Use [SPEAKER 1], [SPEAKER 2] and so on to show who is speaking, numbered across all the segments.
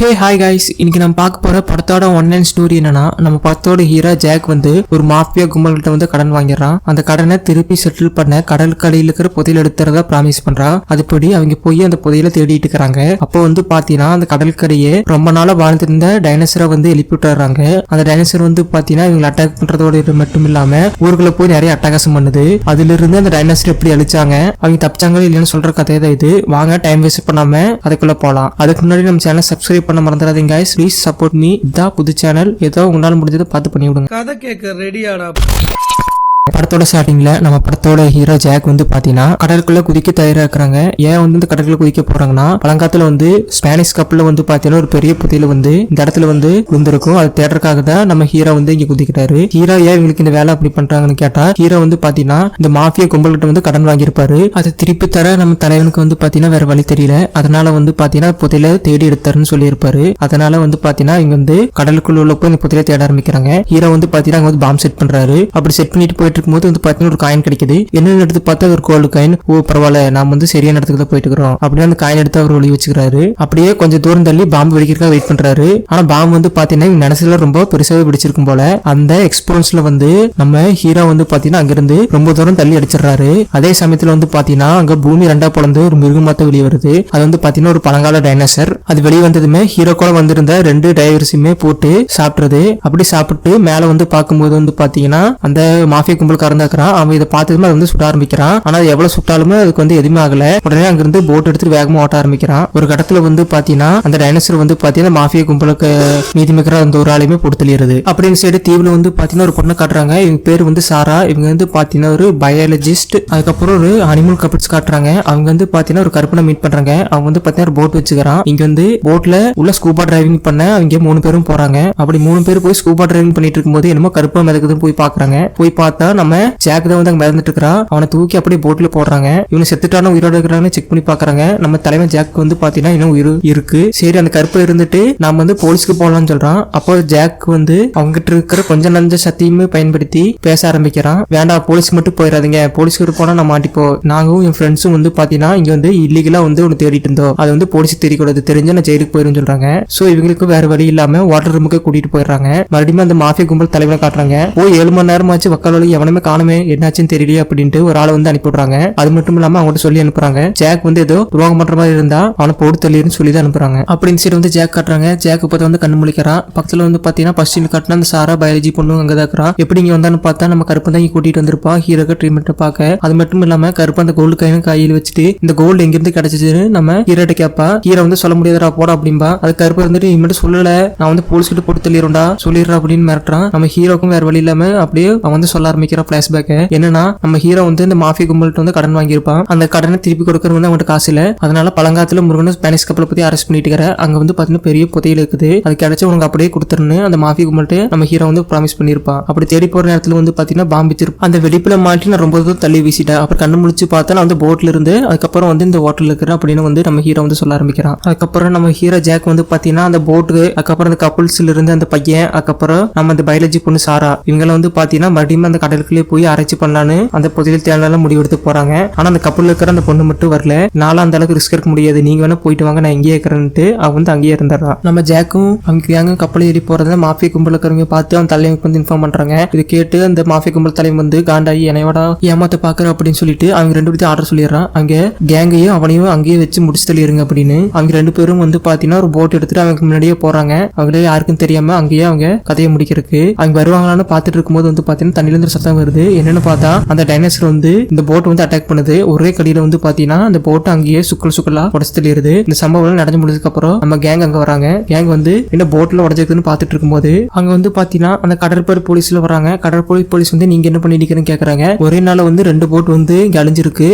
[SPEAKER 1] Hey hi guys இன்னைக்கு நம்ம பார்க்க போற படத்தோட ஒன் லைன் ஸ்டோரி என்னன்னா நம்ம படத்தோட ஹீரோ ஜாக் வந்து ஒரு மாஃபியா கும்பல்கிட்ட வந்து கடன் வாங்கிடுறான். அந்த கடனை திருப்பி செட்டில் பண்ண கடற்கரையில் இருக்கிற புதையல் எடுத்துறதா ப்ராமிஸ் பண்றான். அதுபடி அவங்க போய் அந்த புதையலை தேடிட்டு இருக்கிறாங்க. அப்போ வந்து பாத்தீங்கன்னா அந்த கடற்கரையே ரொம்ப நாளா வாழ்ந்துருந்த டைனோசரை வந்து எழுப்பி விட்டுறாங்க. அந்த டைனோசர் வந்து பாத்தீங்கன்னா இவங்களை அட்டாக் பண்றதோட இது மட்டும் இல்லாம ஊருக்குள்ள போய் நிறைய அட்டகாசம் பண்ணுது. அதுல இருந்து அந்த டைனோசர் எப்படி அழிச்சாங்க அவங்க தப்பிச்சாங்களோ இல்லைன்னு சொல்ற கதை தான் இது. வாங்க டைம் வேஸ்ட் பண்ணாம அதுக்குள்ள போலாம். அதுக்கு முன்னாடி நம்ம சேனல் சப்ஸ்கிரைப் பண்ண மறந்துடாதீங்க கைஸ் ப்ளீஸ் சப்போர்ட் மீ இதான் புது சேனல் ஏதோ உங்களால முடிஞ்சதை பார்த்து பண்ணி விடுங்க
[SPEAKER 2] கதை கேட்க ரெடியாடா
[SPEAKER 1] படத்தோட ஸ்டார்டிங்ல நம்ம படத்தோட ஹீரோ ஜாக் வந்து பாத்தீங்கன்னா கடலுக்குள்ள குதிக்க தயாரா இருக்கிறாங்க. ஏன் வந்து இந்த கடலுக்குள்ள குதிக்க போறாங்கன்னா பழங்காலத்துல வந்து ஸ்பானிஷ் கப்பல்ல வந்து பாத்தீங்கன்னா ஒரு பெரிய புதையில வந்து இந்த இடத்துல வந்து விழுந்திருக்கும். அது தேடுறதுக்காக தான் நம்ம ஹீரோ வந்து இங்க குதிக்கிறாரு. ஹீரோ ஏன் இவங்களுக்கு இந்த வேலை அப்படி பண்றாங்கன்னு கேட்டா ஹீரோ வந்து பாத்தீங்கன்னா இந்த மாஃபியா கும்பல்கிட்ட வந்து கடன் வாங்கியிருப்பாரு. அதை திருப்பி தர நம்ம தலைவனுக்கு வந்து பாத்தீங்கன்னா வேற வழி தெரியல. அதனால வந்து பாத்தீங்கன்னா புதையில தேடி எடுத்தாருன்னு சொல்லியிருப்பாரு. அதனால வந்து பாத்தீங்கன்னா இங்க வந்து கடலுக்குள்ள உள்ள போய் இந்த புதையில தேட ஆரம்பிக்கிறாங்க. ஹீரோ வந்து பாத்தீங்கன்னா அங்க வந்து பாம் செட் பண்றாரு. அப்படி செட் பண்ணிட்டு போயிட்டு இருக்கும்போது வந்து பாத்தீங்கன்னா ஒரு காயின் கிடைக்குது. என்னன்னு எடுத்து பார்த்தா ஒரு கோல்டு காயின் ஓ பரவாயில்ல நாம வந்து சரியான இடத்துக்கு தான் போயிட்டு இருக்கிறோம் அப்படின்னு அந்த காயின் எடுத்து அவர் ஒளி வச்சுக்கிறாரு. அப்படியே கொஞ்சம் தூரம் தள்ளி பாம்பு வெடிக்கிறதுக்காக வெயிட் பண்றாரு. ஆனா பாம்பு வந்து பாத்தீங்கன்னா இவங்க நினைச்சதுல ரொம்ப பெருசாவே பிடிச்சிருக்கும் போல. அந்த எக்ஸ்போன்ஸ்ல வந்து நம்ம ஹீரோ வந்து பாத்தீங்கன்னா அங்கிருந்து ரொம்ப தூரம் தள்ளி அடிச்சிடுறாரு. அதே சமயத்துல வந்து பாத்தீங்கன்னா அங்க பூமி ரெண்டா பிளந்து ஒரு மிருகமாத்த வெளியே வருது. அது வந்து பாத்தீங்கன்னா ஒரு பழங்கால டைனோசர் அது வெளியே வந்ததுமே ஹீரோ கூட வந்திருந்த ரெண்டு டைவர்ஸுமே போட்டு சாப்பிடுறது அப்படி சாப்பிட்டு மேல வந்து பார்க்கும்போது வந்து பாத்தீங்கன்னா அந்த மாஃபியா கும்பலுக்காக இருக்கிறான் அவன் இதை பார்த்ததுமே அது வந்து சுட ஆரம்பிக்கிறான். ஆனா அது எவ்வளவு சுட்டாலுமே அதுக்கு வந்து எதுவுமே ஆகல. உடனே அங்கிருந்து போட் எடுத்துட்டு வேகமா ஓட்ட ஆரம்பிக்கிறான். ஒரு கட்டத்துல வந்து பாத்தீங்கன்னா அந்த டைனோசர் வந்து பாத்தீங்கன்னா மாஃபியா கும்பலுக்கு மீதி மிக்கிற அந்த ஒரு ஆளுமே போட்டு அப்படின்னு சைடு தீவுல வந்து பாத்தீங்கன்னா ஒரு பொண்ணை காட்டுறாங்க. இவங்க பேர் வந்து சாரா. இவங்க வந்து பாத்தீங்கன்னா ஒரு பயாலஜிஸ்ட் அதுக்கப்புறம் ஒரு அனிமல் கப்பிள்ஸ் காட்டுறாங்க. அவங்க வந்து பாத்தீங்கன்னா ஒரு கருப்பனை மீட் பண்றாங்க. அவங்க வந்து பாத்தீங்கன்னா ஒரு போட் வச்சுக்கிறான். இங்க வந்து போட்ல உள்ள ஸ்கூபா டிரைவிங் பண்ண அவங்க மூணு பேரும் போறாங்க. அப்படி மூணு பேர் போய் ஸ்கூபா டிரைவிங் பண்ணிட்டு இருக்கும்போது என்னமோ கருப்பா மிதக்குதுன்னு போய் பாக்குறாங்க. போய் பார்த்தா நம்ம ஜாக் தான் வந்து அங்க மிதந்துட்டு இருக்கிறான். அவனை தூக்கி அப்படியே போட்ல போடுறாங்க. இவனை செத்துட்டான உயிரோட இருக்கிறான்னு செக் பண்ணி பாக்குறாங்க நம்ம தலைவன் ஜாக் வந்து பாத்தீங்கன்னா இன்னும் உயிர் இருக்கு. சரி அந்த கருப்பை இருந்துட்டு நாம வந்து போலீஸ்க்கு போகலாம்னு சொல்றான். அப்போ ஜாக் வந்து அவங்ககிட்ட இருக்கிற கொஞ்ச நஞ்ச சத்தியுமே பயன்படுத்தி பேச ஆரம்பிக்கிறான். வேண்டாம் போலீஸ்க்கு மட்டும் போயிடாதீங்க. போலீஸ்க்கு போனா நான் மாட்டிப்போம் நாங்களும் என் ஃப்ரெண்ட்ஸும் வந்து பாத்தீங்கன்னா இங்க வந்து இல்லீகலா வந்து ஒன்று தேடிட்டு இருந்தோம். அது வந்து போலீஸ் தெரியக்கூடாது தெரிஞ்ச நான் ஜெயிலுக்கு போயிரும் சொல்றாங்க. சோ இவங்களுக்கு வேற வழி இல்லாம வாட்டர் ரூமுக்கு கூட்டிட்டு போயிடுறாங்க. மறுபடியும் அந்த மாஃபியா கும்பல் தலைவனை காட்டுறாங்க. ஓ ஏழு மணி நேரமாச்சு மக்கள் எவனுமே காணுமே என்னாச்சுன்னு தெரியலையே அப்படின்ட்டு ஒரு ஆளை வந்து அனுப்பி விடுறாங்க அது மட்டும் இல்லாம அவங்கள்ட்ட சொல்லி அனுப்புறாங்க. ஜாக் வந்து ஏதோ துரோகம் பண்ற மாதிரி இருந்தா அவனை போட்டு தள்ளிடுன்னு சொல்லி தான் அனுப்புறாங்க. அப்படின்னு சரி வந்து ஜாக் காட்டுறாங்க. ஜாக் பார்த்து வந்து கண்ணு முழிக்கிறான் பக்கத்துல வந்து பாத்தீங்கன்னா ஃபர்ஸ்ட் சீன் காட்டினா அந்த சாரா பயாலஜி பொண்ணு அங்க தான் இருக்கிறான் எப்படி இங்க வந்தான்னு பார்த்தா நம்ம கருப்பன் தான் கூட்டிட்டு வந்திருப்பா. ஹீரோக்கு ட்ரீட்மெண்ட் பார்க்க அது மட்டும் இல்லாம கருப்பு அந்த கோல்டு கையும் கையில் வச்சுட்டு இந்த கோல்டு எங்கிருந்து கிடைச்சதுன்னு நம்ம ஹீரோட்ட கேப்பா. ஹீரோ வந்து சொல்ல முடியாதுடா போடா அப்படின்பா அது கருப்பு வந்துட்டு இனிமேட்டு சொல்லல. நான் வந்து போலீஸ் கிட்ட போட்டு தள்ளிடும்டா சொல்லிடுறா அப்படின்னு மிரட்டுறான். நம்ம ஹீரோக்கும் வேற வழி இல்லாம அப்படியே அவன் வந்து சொல்ல காமிக்கிற பிளாஷ்பேக் என்னன்னா நம்ம ஹீரோ வந்து இந்த மாஃபியா கும்பல்ட்டு வந்து கடன் வாங்கியிருப்பான். அந்த கடனை திருப்பி கொடுக்கறது வந்து அவன்கிட்ட காசு இல்ல. அதனால பழங்காலத்துல முருகன் ஸ்பானிஷ் கப்பலை பத்தி அரெஸ்ட் பண்ணிட்டு இருக்கிற அங்க வந்து பாத்தீங்கன்னா பெரிய புதையல் இருக்குது. அது கிடைச்ச உனக்கு அப்படியே கொடுத்துருன்னு அந்த மாஃபியா கும்பல்ட்டு நம்ம ஹீரோ வந்து ப்ராமிஸ் பண்ணியிருப்பான். அப்படி தேடி போற நேரத்துல வந்து பாத்தீங்கன்னா பாம்பிச்சிருப்பான். அந்த வெடிப்புல மாட்டி நான் ரொம்ப தூரம் தள்ளி வீசிட்டேன். அப்புறம் கண்ணு முழிச்சு பார்த்தா நான் வந்து போட்ல இருந்து அதுக்கப்புறம் வந்து இந்த ஹோட்டல் இருக்கிறேன் அப்படின்னு வந்து நம்ம ஹீரோ வந்து சொல்ல ஆரம்பிக்கிறான். அதுக்கப்புறம் நம்ம ஹீரோ ஜாக் வந்து பாத்தீங்கன்னா அந்த போட்டு அதுக்கப்புறம் அந்த கப்புள்ஸ்ல இருந்து அந்த பையன் அதுக்கப்புறம் நம்ம அந்த பயாலஜி பொண்ணு சாரா இவங்களை வந்து பாத்தீங்கன்னா மறுபடியும் அந்த கடலுக்குள்ளே போய் ஆராய்ச்சி பண்ணலான்னு அந்த புதையல் தேடலாம் முடிவெடுத்து போறாங்க. ஆனா அந்த கப்பலில் இருக்கிற அந்த பொண்ணு மட்டும் வரல. நானும் அந்த அளவுக்கு ரிஸ்க் எடுக்க முடியாது. நீங்க வேணா போயிட்டு வாங்க நான் இங்கேயே இருக்கிறேன்ட்டு அவன் வந்து அங்கேயே இருந்தாரான் நம்ம ஜாக்கும் அவங்க ஏங்க கப்பல் ஏறி போறத மாஃபியா கும்பல் இருக்கிறவங்க பார்த்து அவன் தலைவனுக்கு வந்து இன்ஃபார்ம் பண்றாங்க. இது கேட்டு அந்த மாஃபியா கும்பல் தலைவன் வந்து காண்டாயி என்னையோட ஏமாத்த பாக்குற அப்படின்னு சொல்லிட்டு அவங்க ரெண்டு பேர்த்தையும் ஆர்டர் சொல்லிடுறான். அங்க கேங்கையும் அவனையும் அங்கேயே வச்சு முடிச்சு தள்ளிடுங்க அப்படின்னு. அவங்க ரெண்டு பேரும் வந்து பாத்தீங்கன்னா ஒரு போட் எடுத்துட்டு அவங்க முன்னாடியே போறாங்க. அவங்களே யாருக்கும் தெரியாம அங்கேயே அவங்க கதையை முடிக்கிறதுக்கு. அவங்க வருவாங்களான்னு பார்த்துட்டு இருக்கும்போது வந்து பாத்தீங்கன்னா தண்ணியில இருந்து சத்தம் வருது. என்னன்னு பார்த்தா அந்த டைனோசர் வந்து இந்த போட் வந்து அட்டாக் பண்ணுது. ஒரே கடியில வந்து பாத்தீங்கன்னா அந்த போட் அங்கேயே சுக்கல் சுக்கலா உடச்சு தெளியுது இந்த சம்பவம் நடந்து முடிஞ்சதுக்கு அப்புறம் நம்ம கேங் அங்க வராங்க. கேங் வந்து என்ன போட்ல உடஞ்சிருக்குன்னு பாத்துட்டு இருக்கும்போது அங்க வந்து பாத்தீங்கன்னா அந்த கடற்படை போலீஸ்ல வராங்க. கடற்படை போலீஸ் வந்து நீங்க என்ன பண்ணிருக்கீங்கன்னு கேக்குறாங்க. ஒரே நாள் வந்து ரெண்டு போட் வந்து இங்க அழிஞ்சிருக்கு.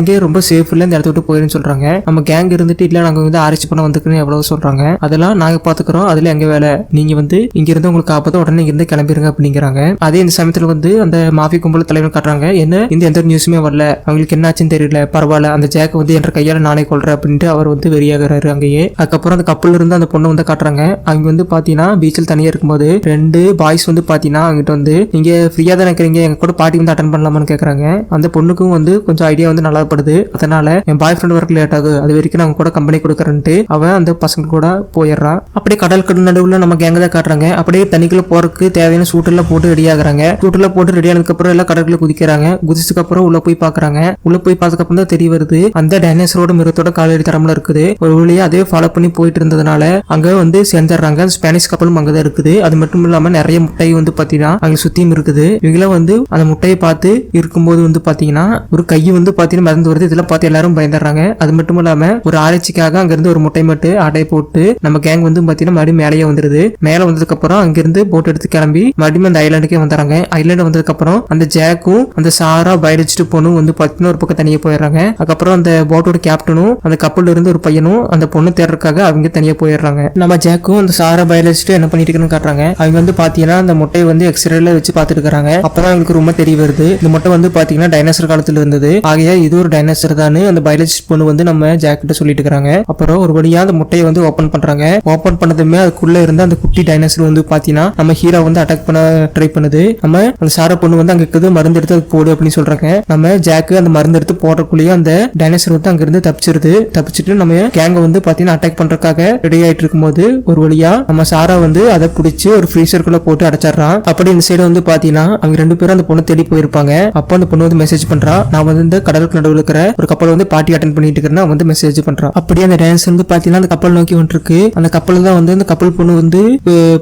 [SPEAKER 1] இங்க ரொம்ப சேஃப் இல்ல. இந்த இடத்த விட்டு போயிருன்னு சொல்றாங்க. நம்ம கேங் இருந்துட்டு இல்ல நாங்க வந்து ஆராய்ச்சி பண்ண வந்துருக்குன்னு எவ்வளவு சொல்றாங்க. அதெல்லாம் நாங்க பாத்துக்கிறோம். அதுல எங்க வேலை? நீங்க வந்து இங்க இருந்து உங்களுக்கு காப்பாத்த உடனே இங்க இருந்து கிளம்பிருங்க அப்படிங்கிறாங்க. அதே இந்த சமயத்துல வந்து அந்த அந்த மாஃபி கும்பல் தலைவர் காட்டுறாங்க. என்ன? இந்த எந்த நியூஸுமே வரல. அவங்களுக்கு என்னாச்சுன்னு தெரியல. பரவாயில்ல அந்த ஜேக்கை வந்து என்ற கையால் நானே கொள்றேன் அப்படின்ட்டு அவர் வந்து வெளியாகிறாரு அங்கேயே. அதுக்கப்புறம் அந்த கப்பல் இருந்து அந்த பொண்ணு வந்து காட்டுறாங்க. அவங்க வந்து பாத்தீங்கன்னா பீச்சில் தனியா இருக்கும்போது ரெண்டு பாய்ஸ் வந்து பாத்தீங்கன்னா அவங்ககிட்ட வந்து நீங்க ஃப்ரீயா தான் இருக்கிறீங்க? எங்க கூட பார்ட்டி வந்து அட்டன் பண்ணலாமான்னு கேக்குறாங்க. அந்த பொண்ணுக்கும் வந்து கொஞ்சம் ஐடியா வந்து நல்லா படுது அதனால என் பாய் ஃப்ரெண்ட் ஒர்க் லேட் ஆகுது. அது வரைக்கும் நான் கூட கம்பெனி கொடுக்குறேன்ட்டு அவன் அந்த பசங்க கூட போயிடுறான் அப்படியே கடல் கடு நடுவில் நம்ம கேங்க தான் காட்டுறாங்க. அப்படியே தண்ணிக்குள்ள போறதுக்கு தேவையான சூட்டெல்லாம் போட்டு ரெடி ஆகுறாங்க. சூட்டெல்லாம் போட்டு ரெடி ஆனதுக்கப்புறம் எல்லாம் கடற்குள்ள குதிக்கிறாங்க. குதிச்சதுக்கு அப்புறம் உள்ள போய் பாக்குறாங்க. உள்ள போய் பார்த்ததுக்கப்புறம் தான் தெரிய வருது. அந்த டைனோசரோட மிருகத்தோட காலடி தரம்ல இருக்குது. ஒரு வழியா அதே ஃபாலோ பண்ணி போயிட்டு இருந்ததுனால அங்க வந்து சேர்ந்துடுறாங்க. ஸ்பானிஷ் கப்பலும் அங்கதான் இருக்குது. அது மட்டும் இல்லாம நிறைய முட்டை வந்து பாத்தீங்கன்னா அங்க சுத்தியும் இருக்குது. இவங்களாம் வந்து அந்த முட்டையை பார்த்து இருக்கும்போது வந்து பாத்தீங்கன்னா ஒரு கை வந்து பாத்தீங்கன்னா மறந்து வருது. இதெல்லாம் பார்த்து எல்லாரும் பயந்துடுறாங்க. அது மட்டும் இல்லாம ஒரு ஆராய்ச்சிக்காக அங்க இருந்து ஒரு முட்டை மட்டு அடை போட்டு நம்ம கேங் வந்து பாத்தீங்கன்னா மறுபடியும் மேலேயே வந்துருது. மேல வந்ததுக்கு அப்புறம் அங்கிருந்து போட் எடுத்து கிளம்பி மறுபடியும் அந்த ஐலாண்டுக்கே வந்துடுறாங்க. ஐலாண்டு வந்ததுக்கு அப்புறம் அந்த ஜாக்கும் அந்த சாரா பயடிச்சிட்டு பொண்ணும் வந்து பாத்தீங்கன்னா ஒரு பக்கம் தனியா போயிடுறாங்க. அதுக்கப்புறம் அந்த போட்டோட கேப்டனும் அந்த கப்பல்ல இருந்து ஒரு பையனும் அந்த பொண்ணு தேடுறதுக்காக அவங்க தனியா போயிடுறாங்க. நம்ம ஜாக்கும் அந்த சாரா பயடிச்சிட்டு என்ன பண்ணிட்டு இருக்குன்னு காட்டுறாங்க. அவங்க வந்து பாத்தீங்கன்னா அந்த முட்டையை வந்து எக்ஸ்ரேல வச்சு பாத்துட்டு இருக்காங்க. அப்பதான் அவங்களுக்கு ரொம்ப தெரிய வருது. இந்த முட்டை வந்து பாத்தீங்கன்னா டைனோசர் காலத்துல இருந்தது. ஆகையா இது ஒரு டைனோசர் தான் அந்த பயாலஜிஸ்ட் பொண்ணு வந்து நம்ம ஜாக்கிட்ட சொல்லிட்டு இருக்காங்க. அப்புறம் ஒரு வழியா அந்த முட்டையை வந்து ஓபன் பண்றாங்க. ஓபன் பண்ணதுமே அதுக்குள்ள இருந்த அந்த குட்டி டைனோசர் வந்து பாத்தீங்கன்னா நம்ம ஹீரோ வந்து அட்டாக் பண்ண ட்ரை பண்ணுது. நம்ம அந்த சாரை பொண்ணு வந்து அங்க இருக்குது மருந்து எடுத்து அது போடு அப்படின்னு சொல்றாங்க. நம்ம ஜாக்கு அந்த மருந்து எடுத்து போடுறதுக்குள்ளேயே அந்த டைனோசர் வந்து அங்க இருந்து தப்பிச்சிருது. தப்பிச்சிட்டு நம்ம கேங்க வந்து பாத்தீங்கன்னா அட்டாக் பண்றதுக்காக ரெடி ஆயிட்டு இருக்கும்போது ஒரு வழியா நம்ம சாரா வந்து அதை பிடிச்சி ஒரு ஃப்ரீசருக்குள்ள போட்டு அடைச்சிடுறான். அப்படி இந்த சைடு வந்து பாத்தீங்கன்னா அவங்க ரெண்டு பேரும் அந்த பொண்ணு தேடி போயிருப்பாங்க. அப்போ அந்த பொண்ணு வந்து மெசேஜ் பண்றா. நான் வந்து இந்த கடலுக்கு நடுவில் இருக்கிற ஒரு கப்பல் வந்து பார்ட்டி அட்டன் பண்ணிட்டு இருக்கிறேன் வந்து மெசேஜ் பண்றான். அப்படியே அந்த டைனோசர் வந்து பாத்தீங்கன்னா அந்த கப்பல் நோக்கி வந்துருக்கு. அந்த கப்பல் தான் வந்து அந்த கப்பல் பொண்ணு வந்து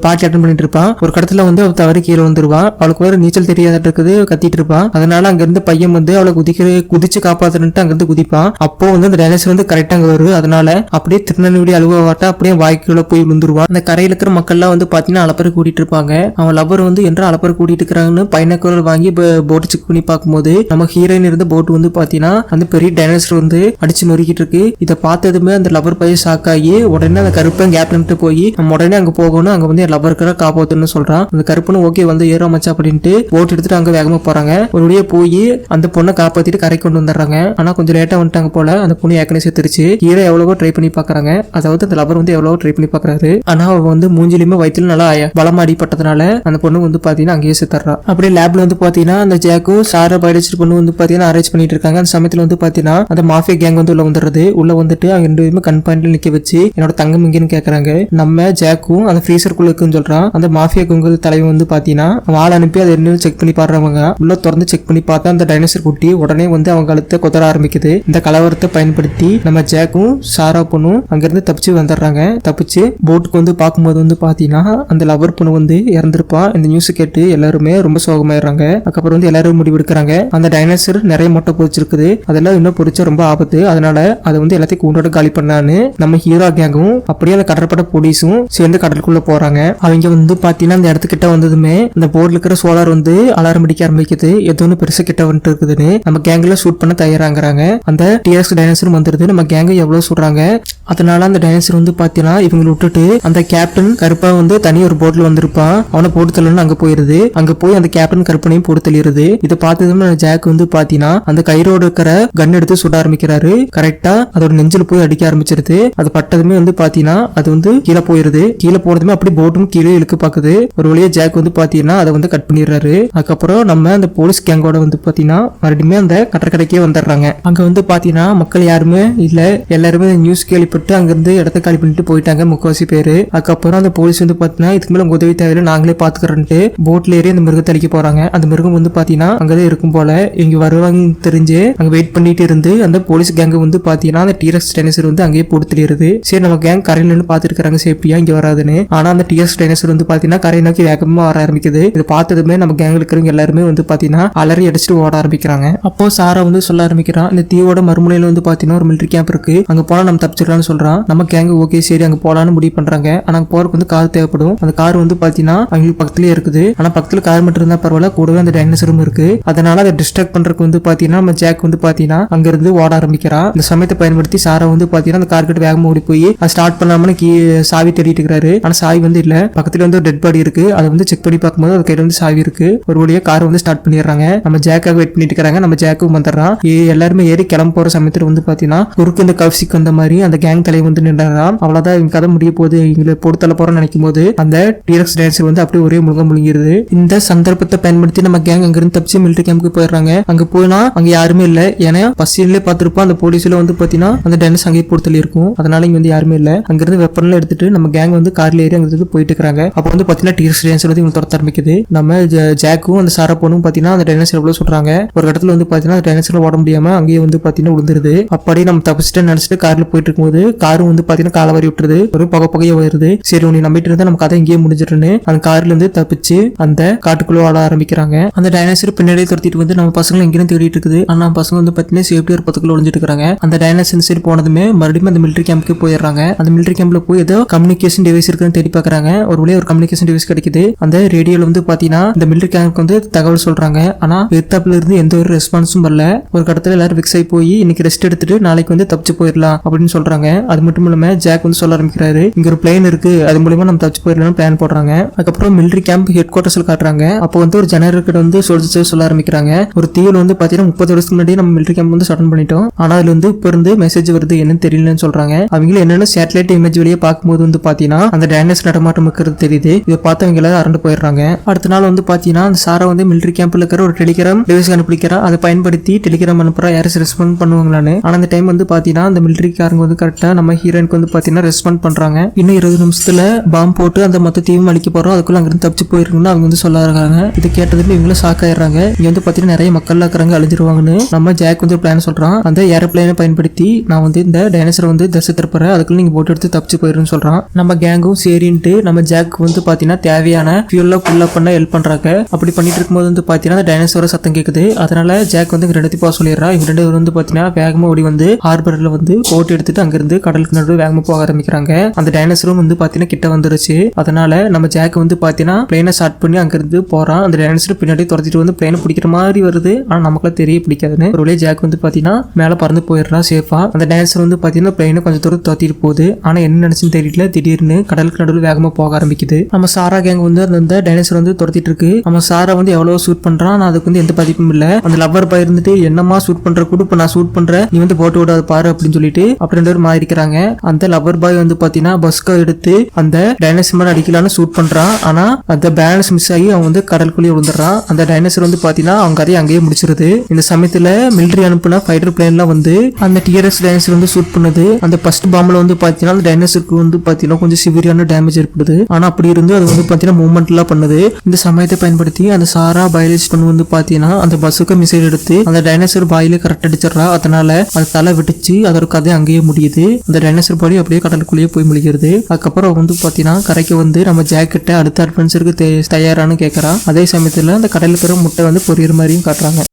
[SPEAKER 1] பார்ட்டி அட்டன் பண்ணிட்டு இருப்பான். ஒரு கடத்துல வந்து அவ தவறி கீழே வந்துருவான் அவளுக்கு ஒரு நீச்சல் முடியாத இருக்குது கத்திட்டு இருப்பான் அதனால அங்க இருந்து பையன் வந்து அவளை குதிக்கிற குதிச்சு காப்பாத்துறன்ட்டு அங்க இருந்து குதிப்பான். அப்போ வந்து அந்த டைனோசர் வந்து கரெக்டா அங்க வருது. அதனால அப்படியே திருநெல்வேலி அழுவாட்ட அப்படியே வாய்க்குள்ள போய் விழுந்துருவான். அந்த கரையில இருக்கிற மக்கள்லாம் வந்து பாத்தீங்கன்னா அலப்பறை கூட்டிட்டு இருப்பாங்க. அவன் லவர் வந்து என்ற அலப்பறை கூட்டிட்டு இருக்கிறாங்கன்னு பைனாக்குலர் வாங்கி போட்டு செக் பண்ணி பார்க்கும்போது நம்ம ஹீரோயின் இருந்த போட் வந்து பாத்தீங்கன்னா அந்த பெரிய டைனோசர் வந்து அடிச்சு நொறுக்கிட்டு இருக்கு. இதை பார்த்ததுமே அந்த லவர் பையன் ஷாக் ஆகி உடனே அந்த கருப்பன் கேப்டன்ட்டு போய் நம்ம உடனே அங்க போகணும் அங்க வந்து என் லவருக்காக காப்பாத்தணும்னு சொல்றான். அந்த கருப்பனும் ஓகே வந்து ஏறோ மச்சா அப்படின்ட்டு போட் எடுத்துட்டு அங்க வேகமா போறாங்க. ஒரு வழியா போய் அந்த பொண்ணை காப்பாத்திட்டு கரை கொண்டு வந்துடுறாங்க. ஆனா கொஞ்சம் லேட்டா வந்துட்டாங்க போல. அந்த பொண்ணு ஏற்கனவே செத்துருச்சு. ஹீரோ எவ்வளவோ ட்ரை பண்ணி பாக்குறாங்க. அதாவது அந்த லவர் வந்து எவ்வளவோ ட்ரை பண்ணி பாக்குறாரு. ஆனா அவ வந்து மூஞ்சிலுமே வயிற்றுல நல்லா பலமா அடிப்பட்டதுனால அந்த பொண்ணு வந்து பாத்தீங்கன்னா அங்கேயே செத்துறா அப்படியே லேப்ல வந்து பாத்தீங்கன்னா அந்த ஜாக்கும் சாரா பயிற்சி பொண்ணு வந்து பாத்தீங்கன்னா அரேஞ்ச் பண்ணிட்டு இருக்காங்க. அந்த சமயத்துல வந்து பாத்தீங்கன்னா அந்த மாஃபியா கேங் வந்து உள்ள வந்துடுறது. உள்ள வந்துட்டு அவங்க ரெண்டு பேருமே கண் பாயிண்ட்ல நிக்க வச்சு என்னோட தங்கம் இங்கன்னு கேக்குறாங்க. நம்ம ஜாக்கும் அந்த ஃப்ரீசருக்குள்ள இருக்குன்னு சொல்றான். அந்த மாஃபியா குங்கல் தலைவன் வந்து பாத்தீங்கன்னா அவன் ஆள் அனுப்பி அதை என்ன செக் பண்ணி பாடுறவங்க உள்ள திறந்து செக் பண்ணி பார்த்தா அந்த டைனோசர் குட்டி உடனே வந்து அவங்க கழுத்தை கொத்தர ஆரம்பிக்குது. இந்த கலவரத்தை பயன்படுத்தி நம்ம ஜாக்கும் சாரா பொண்ணும் அங்கிருந்து தப்பிச்சு வந்துடுறாங்க. தப்பிச்சு போட்டுக்கு வந்து பார்க்கும்போது வந்து பாத்தீங்கன்னா அந்த லவர் பொண்ணு வந்து இறந்திருப்பா. இந்த நியூஸ் கேட்டு எல்லாருமே ரொம்ப சோகமாயிடுறாங்க. அதுக்கப்புறம் வந்து எல்லாரும் முடிவெடுக்கிறாங்க அந்த டைனோசர் நிறைய மொட்டை பொறிச்சிருக்குது அதெல்லாம் இன்னும் பொறிச்சா ரொம்ப ஆபத்து. அதனால அதை வந்து எல்லாத்தையும் கூண்டோட காலி பண்ணான்னு நம்ம ஹீரோ கேங்கும் அப்படியே அந்த கடற்படை போலீஸும் சேர்ந்து கடலுக்குள்ள போறாங்க. அவங்க வந்து பாத்தீங்கன்னா அந்த இடத்துக்கிட்ட வந்ததுமே அந்த போர்டில் இருக்கிற சோலார் வந்து அலாரம் அடிக்க ஆரம்பிக்குது. ஏதோ ஒன்று பெருசா கிட்ட வந்துட்டு இருக்குதுன்னு நம்ம கேங்ல ஷூட் பண்ண தயாராங்கிறாங்க. அந்த டிஎஸ் டைனோசர் வந்துருது. நம்ம கேங்க எவ்வளவு சொல்றாங்க? அதனால அந்த டைனோசர் வந்து பாத்தீங்கன்னா இவங்களை விட்டுட்டு அந்த கேப்டன் கருப்பா வந்து தனி ஒரு போட்ல வந்திருப்பான். அவனை போட்டு தள்ளுன்னு அங்க போயிருது. அங்க போய் அந்த கேப்டன் கருப்பனையும் போட்டு தள்ளிடுது. இதை பார்த்ததுமே ஜாக் வந்து பாத்தீங்கன்னா அந்த கயிறோட இருக்கிற கன் எடுத்து சுட ஆரம்பிக்கிறாரு. கரெக்டா அதோட நெஞ்சில் போய் அடிக்க ஆரம்பிச்சிருது. அது பட்டதுமே வந்து பாத்தீங்கன்னா அது வந்து கீழே போயிருது. கீழே போனதுமே அப்படி போட்டும் கீழே இழுக்க பாக்குது. ஒரு வழியா ஜாக் வந்து பாத்தீங்கன்னா அதை வந்து கட் பண்ணிடுறாரு. அதுக்கப்புறம் நம்ம அந்த போலீஸ் கேங்கோட வந்து பாத்தீங்கன்னா மறுபடியும் அந்த கடற்கரைக்கே வந்துடுறாங்க. அங்க வந்து பாத்தீங்கன்னா மக்கள் யாருமே இல்ல. எல்லாருமே நியூஸ் கேள்விப்பட்டு அங்கேருந்து இடத்த காலி பண்ணிட்டு போயிட்டாங்க முக்கவாசி பேரு. அதுக்கப்புறம் அந்த போலீஸ் வந்து பாத்தீங்கன்னா இதுக்கு மேல உதவி தேவையில்லை நாங்களே பாத்துக்கிறோன்ட்டு போட்ல ஏறி அந்த மிருகத்தை அழிக்க போறாங்க. அந்த மிருகம் வந்து பாத்தீங்கன்னா அங்கதான் இருக்கும் போல. இங்க வருவாங்கன்னு தெரிஞ்சு அங்க வெயிட் பண்ணிட்டு இருந்து அந்த போலீஸ் கேங் வந்து பாத்தீங்கன்னா அந்த டிஎஸ் டைனசர் வந்து அங்கேயே போட்டு தெரியுது சரி நம்ம கேங் கரையில நின்று பாத்துட்டு இருக்காங்க சேஃப்டியா இங்க வராதுன்னு. ஆனா அந்த டிஎஸ் டைனசர் வந்து பாத்தீங்கன்னா கரையை நோக்கி வேகமா வர ஆரம்பிக்குது. இது பார்த்ததுமே நம்ம கேங்களுக்கு இருக்கிறவங்க எல்லாருமே வந்து பாத்தீங்கன்னா அலறி அடிச்சுட்டு ஓட ஆரம்பிக்கிறாங்க. அப்போ சாரா வந்து சொல்ல ஆரம்பிக்கிறான் இந்த தீவோட மறுமுனையில வந்து பாத்தீங்கன்னா ஒரு மிலிட்டரி கேம்ப் இருக்கு. அங்க போனா நம்ம தப்பிச்சிடலாம்னு சொல்றான். நம்ம கேங் ஓகே சரி அங்க போலான்னு முடிவு பண்றாங்க. ஆனா போறதுக்கு வந்து கார் தேவைப்படும். அந்த கார் வந்து பாத்தீங்கன்னா அவங்களுக்கு பக்கத்துலயே இருக்குது. ஆனா பக்கத்துல கார் மட்டும் இருந்தா பரவாயில்ல. கூடவே அந்த டைனோசரும் இருக்கு. அதனால அதை டிஸ்ட்ராக்ட் பண்றதுக்கு வந்து பாத்தீங்கன்னா நம்ம ஜாக் வந்து பாத்தீங்கன்னா அங்க இருந்து ஓட ஆரம்பிக்கிறான். இந்த சமயத்தை பயன்படுத்தி சாரா வந்து பாத்தீங்கன்னா அந்த கார் கிட்ட வேகமா ஓடி போய் அதை ஸ்டார்ட் பண்ணாமனு கீ சாவி தேடிட்டு இருக்கிறாரு. ஆனா சாவி வந்து இல்ல. பக்கத்துல வந்து ஒரு டெட் பாடி இருக்கு. அதை வந்து செக் பண்ணி பார்க்கும்போது அது கையில வந்து சாவி இருக்கு. ஒரு வழியா கார் வந்து ஸ்டார்ட் பண்ணிடுறாங்க. நம்ம ஜேக்காக வெயிட் பண்ணிட்டு இருக்காங்க. நம்ம ஜேக்கும் வந்துடுறான். எல்லாருமே ஏறி கிளம்ப போற சமயத்துல வந்து பாத்தீங்கன்னா குறுக்கு இந்த கவுசிக்கு வந்த மாதிரி அந்த கேங் தலைவர் வந்து நின்றாராம். அவ்வளவுதான் இவங்க கதை முடிய போகுது. இவங்களை பொடுத்தல போறோம்னு நினைக்கும் போது அந்த டீரக்ஸ் டான்சர் வந்து அப்படியே ஒரே முழுங்க முழுங்கிருது. இந்த சந்தர்ப்பத்தை பயன்படுத்தி நம்ம கேங் அங்கிருந்து தப்பிச்சு மிலிட்டரி கேம்புக்கு போயிடுறாங்க. அங்க போனா அங்க யாருமே இல்ல. ஏன்னா பஸ்ஸிலே பார்த்திருப்போம் அந்த போலீஸ்ல வந்து பாத்தீங்கன்னா அந்த டான்ஸ் அங்கேயே பொறுத்தல இருக்கும் அதனால இங்க வந்து யாருமே இல்ல. அங்கிருந்து வெப்பன்ல எடுத்துட்டு நம்ம கேங் வந்து கார்ல ஏறி அங்கிருந்து போயிட்டு இருக்காங்க அப்போ வந்து பாத்தீங்கன்னா டீரக்ஸ் டான்சர் வந்து இவங்க துரத்த ஆரம்பிக்குது. நம்ம ஜாக்கு அந்த சார பொண்ணும் பாத்தீங்கன்னா அந்த டைனோசர் சொல்றாங்க. ஒரு இடத்துல வந்து பாத்தீங்கன்னா அந்த டைனோசர் ஓட முடியாம அங்கேயே வந்து பாத்தீங்கன்னா விழுந்துருது. அப்படியே நம்ம தப்பிச்சுட்டு நினைச்சிட்டு கார்ல போயிட்டு இருக்கும்போது காரும் வந்து பாத்தீங்கன்னா வரி விட்டுருது. ஒரு புகை புகைய வருது. சரி உன்னை நம்பிட்டு இருந்தா நம்ம கதை இங்கேயே முடிஞ்சிருன்னு அந்த கார்ல இருந்து தப்பிச்சு அந்த காட்டுக்குள்ள ஆட ஆரம்பிக்கிறாங்க. அந்த டைனோசர் பின்னாடியே துரத்திட்டு வந்து நம்ம பசங்களை எங்கேயும் தேடிட்டு இருக்குது. ஆனா பசங்க வந்து பாத்தீங்கன்னா சேஃப்டி ஒரு பத்துக்குள்ள ஒளிஞ்சிட்டு இருக்காங்க. அந்த டைனோசர் சரி போனதுமே மறுபடியும் அந்த மிலிட்டரி கேம்புக்கு போயிடுறாங்க. அந்த மிலிட்டரி கேம்ப்ல போய் ஏதோ கம்யூனிகேஷன் டிவைஸ் இருக்குன்னு தேடி பாக்குறாங்க. ஒரு வழியா ஒரு கம்யூனிகேஷன் டிவைஸ் கிடைக்குது. அந்த ரேடியோல வந்து பாத்தீங்கன்னா இந்த மிலிட்டரி வந்து தகவல் சொல்றாங்க. ஆனா எத்தாப்புல இருந்து எந்த ஒரு ரெஸ்பான்ஸும் வரல. ஒரு கடத்துல எல்லாரும் விக்ஸ் ஆகி போய் இன்னைக்கு ரெஸ்ட் எடுத்துட்டு நாளைக்கு வந்து தப்பிச்சு போயிடலாம் அப்படின்னு சொல்றாங்க. அது மட்டும் இல்லாம ஜாக் வந்து சொல்ல ஆரம்பிக்கிறாரு. இங்க ஒரு பிளேன் இருக்கு. அது மூலியமா நம்ம தப்பிச்சு போயிடலாம் பிளான் போடுறாங்க. அதுக்கப்புறம் மிலிட்டரி கேம்ப் ஹெட் குவார்டர்ஸ்ல காட்டுறாங்க. அப்போ வந்து ஒரு ஜெனரல் கிட்ட வந்து சொல்லிச்சு சொல்ல ஆரம்பிக்கிறாங்க. ஒரு தீவில் வந்து பாத்தீங்கன்னா முப்பது வருஷத்துக்கு முன்னாடி நம்ம மிலிட்டரி கேம்ப் வந்து சடன் பண்ணிட்டோம். ஆனா அதுல வந்து இப்ப இருந்து மெசேஜ் வருது என்னன்னு தெரியலன்னு சொல்றாங்க. அவங்களும் என்னென்ன சேட்டலைட் இமேஜ் வெளியே பார்க்கும்போது வந்து பாத்தீங்கன்னா அந்த டைனஸ் நடமாட்டம் இருக்கிறது தெரியுது. இதை பார்த்தவங்க எல்லாரும் அரண்டு போயிடுறாங்க. அடுத்த நாள் வந்து பாத்தீங்கன்னா அந்த சாரா வந்து மிலிட்ரி கேம்ப்ல இருக்கிற ஒரு டெலிகிராம் டிவைஸ் கண்டுபிடிக்கிறா. அதை பயன்படுத்தி டெலிகிராம் அனுப்புறா. யாரும் ரெஸ்பாண்ட் பண்ணுவாங்களான்னு. ஆனா அந்த டைம் வந்து பாத்தீங்கன்னா அந்த மிலிட்ரிக்காரங்க வந்து கரெக்டா நம்ம ஹீரோயினுக்கு வந்து பாத்தீங்கன்னா ரெஸ்பாண்ட் பண்றாங்க. இன்னும் இருபது நிமிஷத்துல பாம்பு போட்டு அந்த மொத்த தீவும் அழிக்க போறோம். அதுக்குள்ள அங்கிருந்து தப்பிச்சு போயிருக்குன்னு அவங்க வந்து சொல்ல இருக்காங்க இது கேட்டதுமே இவங்களும் ஷாக் ஆயிடுறாங்க. இங்க வந்து பாத்தீங்கன்னா நிறைய மக்கள் இருக்கிறாங்க அழிஞ்சிருவாங்கன்னு. நம்ம ஜாக் வந்து பிளான் சொல்றான். அந்த ஏரோப்ளைனை பயன்படுத்தி நான் வந்து இந்த டைனோசரை வந்து தசை திருப்புறேன் அதுக்குள்ள நீங்க போட்டு எடுத்து தப்பிச்சு போயிருன்னு சொல்றான். நம்ம கேங்கும் சரின்ட்டு நம்ம ஜாக் வந்து பாத்தீங்கன்னா தேவையான ஃபியூல்ல ஃபுல்லா பண்ண ஹெல்ப் பண்றாங்க. அப்படி பண்ணிட்டு இருக்கும்போது வந்து பார்த்தீங்கன்னா அந்த டைனோசர சத்தம் கேட்குது அதனால ஜாக் வந்து இங்கே ரெண்டு போக சொல்லிடுறா. இவங்க ரெண்டு பேர் வந்து பார்த்தீங்கன்னா வேகமாக ஓடி வந்து ஹார்பரில் வந்து போட்டு எடுத்துட்டு அங்கேருந்து கடலுக்கு நடுவு வேகமாக போக ஆரம்பிக்கிறாங்க. அந்த டைனோசரும் வந்து பார்த்தீங்கன்னா கிட்ட வந்துருச்சு. அதனால நம்ம ஜாக் வந்து பார்த்தீங்கன்னா பிளேனை ஸ்டார்ட் பண்ணி அங்கேருந்து போகிறான் அந்த டைனோசர் பின்னாடி துரத்திட்டு வந்து பிளேனை பிடிக்கிற மாதிரி வருது. ஆனால் நமக்குலாம் தெரிய பிடிக்காதுன்னு. ஒரு வழியாக ஜாக் வந்து பார்த்தீங்கன்னா மேலே பறந்து போயிடுறான் சேஃபாக அந்த டைனோசர் வந்து பார்த்தீங்கன்னா பிளேனை கொஞ்சம் தூரம் துரத்திட்டு போகுது. ஆனால் என்ன நினச்சுன்னு தெரியல. திடீர்னு கடலுக்கு நடுவில் வேகமாக போக ஆரம்பிக்குது. நம்ம சாரா கேங் வந்து அந்த- அந்த டைனோசர் வந்து துரத்திட்டு இருக்கு. நம்ம சாரா வந்து எவ்வளவு சூட் பண்றான் நான் அதுக்கு வந்து எந்த பாதிப்பும் இல்ல. அந்த லவ்வர் பாய் இருந்துட்டு என்னமா சூட் பண்ற? கூட இப்போ நான் சூட் பண்ணுறேன் நீ வந்து போட்டு விடாத பாரு அப்படின்னு சொல்லிட்டு அப்படி ரெண்டு பேரும் மாறிக்கிறாங்க அந்த லவ்வர் பாய் வந்து பாத்தீங்கன்னா பஸ்கா எடுத்து அந்த டைனோசர் மேல அடிக்கலாம்னு சூட் பண்றான். ஆனா அந்த பேலன்ஸ் மிஸ் ஆகி அவன் வந்து கடலுக்குள்ளேயே விழுந்துடுறான். அந்த டைனோசர் வந்து பாத்தீங்கன்னா அவங்க கதையை அங்கேயே முடிச்சிருது. இந்த சமயத்துல மிலிட்டரி அனுப்புன ஃபைட்டர் பிளேன்லாம் வந்து அந்த டிஆர்எஸ் டைனோசர் வந்து சூட் பண்ணுது. அந்த ஃபர்ஸ்ட் பாம்பில் வந்து பாத்தீங்கன்னா அந்த டைனோசருக்கு வந்து பாத்தீங்கன்னா கொஞ்சம் சிவியரான டேமேஜ் ஏற்படுது. ஆனா அப்படி இருந்து அது வந்து பாத்தீங்கன்னா மூவ்மெண்ட் பண்ணுது. இந்த சமயத்தை பயன்படுத்தி அந்த சாரா பயாலஜி பொண்ணு வந்து பாத்தீங்கன்னா அந்த பஸ்ஸுக்கு மிசைல் எடுத்து அந்த டைனோசர் பாயில கரெக்ட் அடிச்சிடறா. அதனால அது தலை விட்டுச்சு அதோட கதை அங்கேயே முடியுது. அந்த டைனோசர் பாடி அப்படியே கடலுக்குள்ளேயே போய் முடிகிறது அதுக்கப்புறம் வந்து பாத்தீங்கன்னா கரைக்கு வந்து நம்ம ஜாக்கெட்ட அடுத்த அட்வென்ச்சருக்கு தயாரானு கேட்கறான் அதே சமயத்துல அந்த கடலுக்குற முட்டை வந்து பொரியற மாதிரியும் காட்டுறாங்க.